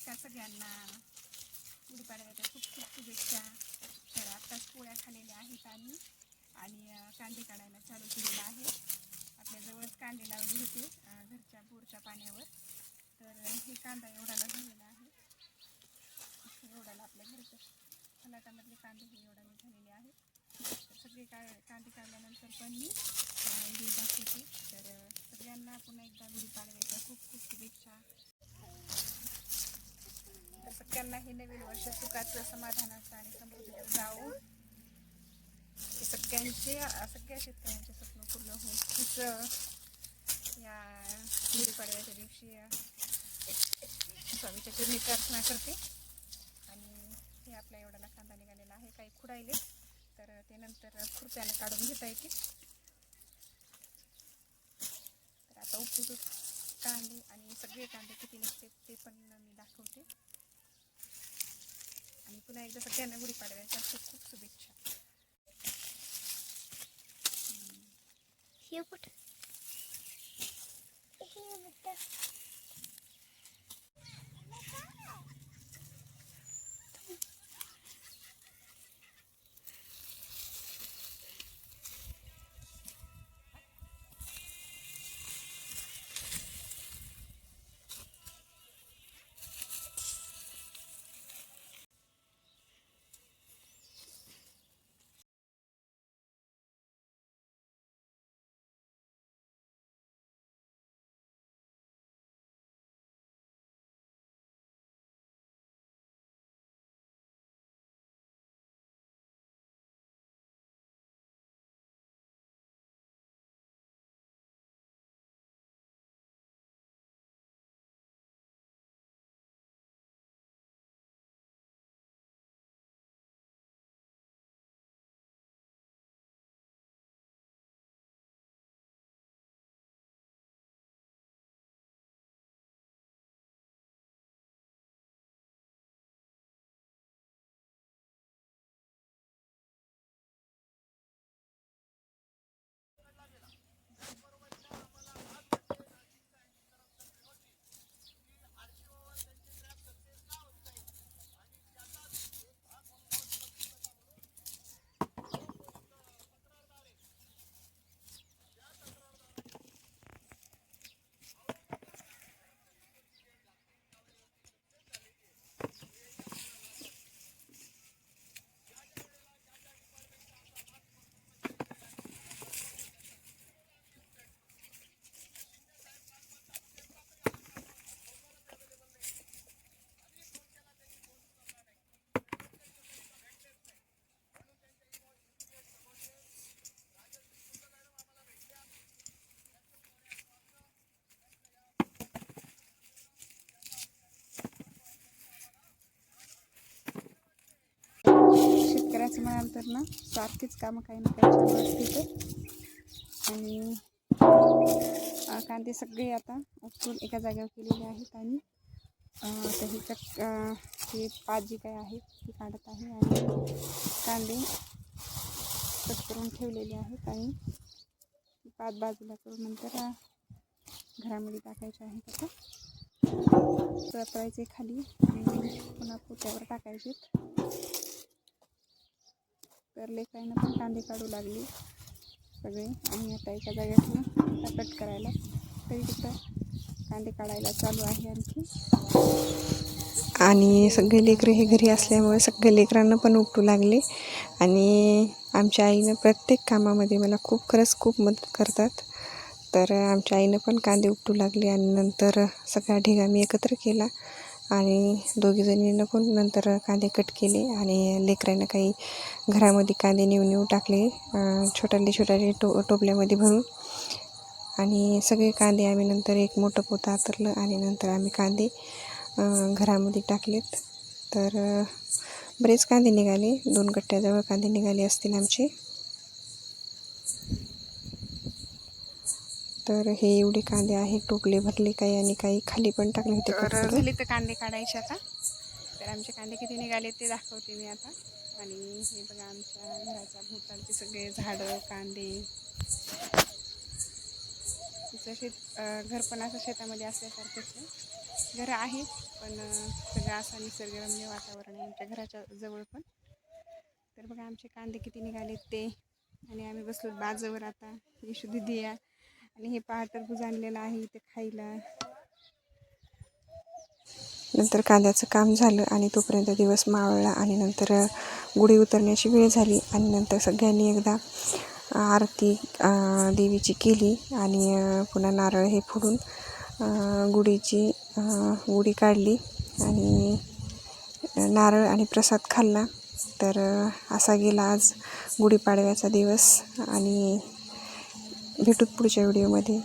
नमस्कार सगळ्यांना गुढीपाडव्याच्या खूप खूप शुभेच्छा. तर आत्ताच पोळ्या खाल्लेल्या आहेत आम्ही आणि कांदे काढायला चालू केलेलं आहे. आपल्याजवळच कांदे लावले होते घरच्या बोरच्या पाण्यावर. तर हे कांदा एवढाला झालेला आहे. एवढाला आपल्या घरच्या फलाटामधले कांदे हे एवढाले झालेले आहेत. तर सगळे का कांदे काढल्यानंतर पण मी दाखवते. तर सगळ्यांना पुन्हा एकदा गुढीपाडव्याच्या खूप खूप शुभेच्छा. शेतकऱ्यांना सगळ्यांना हे नवीन वर्ष सुखाचं समाधानाचं आणि समृद्धीचं जावं. सगळ्यांचे सगळ्या शेतकऱ्यांचे स्वप्न पूर्ण होऊन हीच या गुढीपाडव्याच्या दिवशी स्वामीच्या चरणी प्रार्थना करते. आणि हे आपल्या एवढ्याला कांदा निघालेला आहे काही खुडायले. तर ते नंतर खुर्प्याला काढून घेता येतील. तर आता उपयुक्त कांदे आणि सगळे कांदे किती निघते ते पण मी दाखवते. आणि पुन्हा एकदा सगळ्यांना गुढीपाडव्याच्या खूप खूप शुभेच्छा. हे कुठं? हे म्हणाल तर ना सारखीच कामं काही ना काही चालू असते आणि कांदे सगळे आता उपटून एका जागेवर केलेले आहेत आणि अं, आता हे हे पाच जी काय आहेत ती काढत आहे आणि कांदे कट करून ठेवलेले आहेत आणि पाच बाजूला करून नंतर घरामध्ये टाकायचे आहेत आता. परतवायचे खाली आणि पुन्हा पोत्यावर टाकायचे तर लेकरांना पण कांदे काढू लागले सगळे. आणि आता एका जागेतून कट करायला. तरी तिथं कांदे काढायला चालू आहे आणखी. आणि सगळे लेकरं हे घरी असल्यामुळे सगळे लेकरांना पण उपटू लागले. आणि आमच्या आईनं प्रत्येक कामामध्ये मला खूप खरंच खूप मदत करतात. तर आमच्या आईनं पण कांदे उपटू लागले आणि नंतर सगळा ढिगा मी एकत्र केला. आणि दोघीजणीनं पण नंतर कांदे कट केले आणि लेकरांना काही घरामध्ये कांदे नेऊ नेऊ टाकले छोट्याले छोट्याले टो टोपल्यामध्ये भरून. आणि सगळे कांदे आम्ही नंतर एक मोठं पोतं आतरलं आणि नंतर आम्ही कांदे घरामध्ये टाकलेत. तर बरेच कांदे निघाले. दोन कट्ट्याजवळ कांदे निघाले असतील आमचे. तर हे एवढे कांदे आहेत. टोपले भरले काही आणि काही खाली पण टाकले होते तर. झाले तर कांदे काढायचे आता. तर आमचे कांदे किती निघाले ते दाखवते मी आता. आणि हे बघा आमच्या घराच्या भोवतालचे सगळे झाडं कांदे. तिचं शेत घर पण असं शेतामध्ये असल्यासारखंच आहे. घरं आहेत पण सगळं असं निसर्गरम्य वातावरण आहे आमच्या घराच्या जवळ पण. तर बघा आमचे कांदे किती निघालेत ते. आणि आम्ही बसलो बाजूवर आता. यशू दिदी या. आणि हे पहा टरबूज आणलेलं आहे इथे खायला. नंतर कांद्याचं काम झालं आणि तोपर्यंत दिवस मावळला आणि नंतर गुढी उतरण्याची वेळ झाली आणि नंतर सगळ्यांनी एकदा आरती देवीची केली आणि पुन्हा नारळ हे फोडून गुढीची गुढी काढली आणि नारळ आणि प्रसाद खाल्ला. तर असा गेला आज गुढीपाडव्याचा दिवस आणि भेटूत पुढच्या व्हिडिओमध्ये.